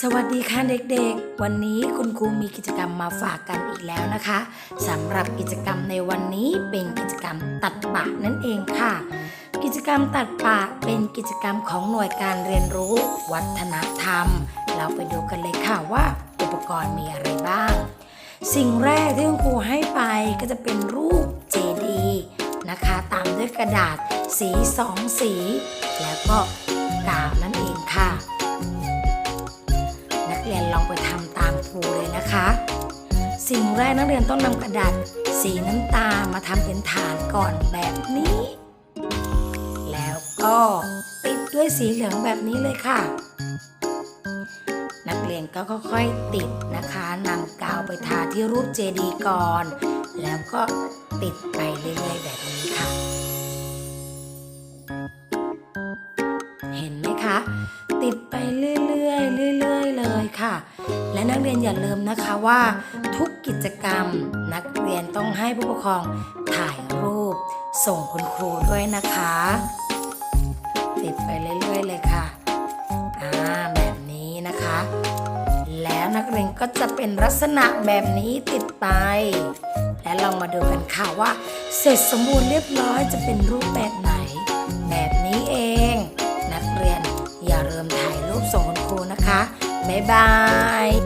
สวัสดีค่ะเด็กๆ วันนี้คุณครูมีกิจกรรมมาฝากกันอีกแล้วนะคะสำหรับกิจกรรมในวันนี้เป็นกิจกรรมตัดปะนั่นเองค่ะ กิจกรรมตัดปะเป็นกิจกรรมของหน่วยการเรียนรู้ วัฒนธรรม เราไปดูกันเลยค่ะว่า อุปกรณ์มีอะไรบ้าง สิ่งแรกที่คุณครูให้ไปก็จะเป็นรูปเจดีนะคะ ตามด้วยกระดาษสีสองสี แล้วก็กาวนั่นเอง ลองไปทำตามครูเลยนะคะ สิ่งแรกนักเรียนต้องนำกระดาษสีน้ำตาลมาทำเป็นฐานก่อนแบบนี้ แล้วก็ติดด้วยสีเหลืองแบบนี้เลยค่ะ นักเรียนก็ค่อยๆติดนะคะนำกาวไปทาที่รูปเจดีย์ก่อน แล้วก็ติดไปเรื่อยๆแบบนี้ค่ะ เห็นไหมคะ ติดไปเรื่อยๆเรื่อยๆเลย ค่ะ และนักเรียนอย่าลืมนะคะว่า ทุกกิจกรรมนักเรียนต้องให้ผู้ปกครองถ่ายรูป ส่งคุณครูด้วยนะคะ ติดไปเรื่อย ๆ เลยค่ะอ่าแบบนี้นะคะ แล้วนักเรียนก็จะเป็นลักษณะแบบนี้ติดไป และลองมาดูกันค่ะว่า เสร็จสมบูรณ์เรียบร้อยจะเป็นรูปแบบไหน แบบนี้เอง บ๊ายบาย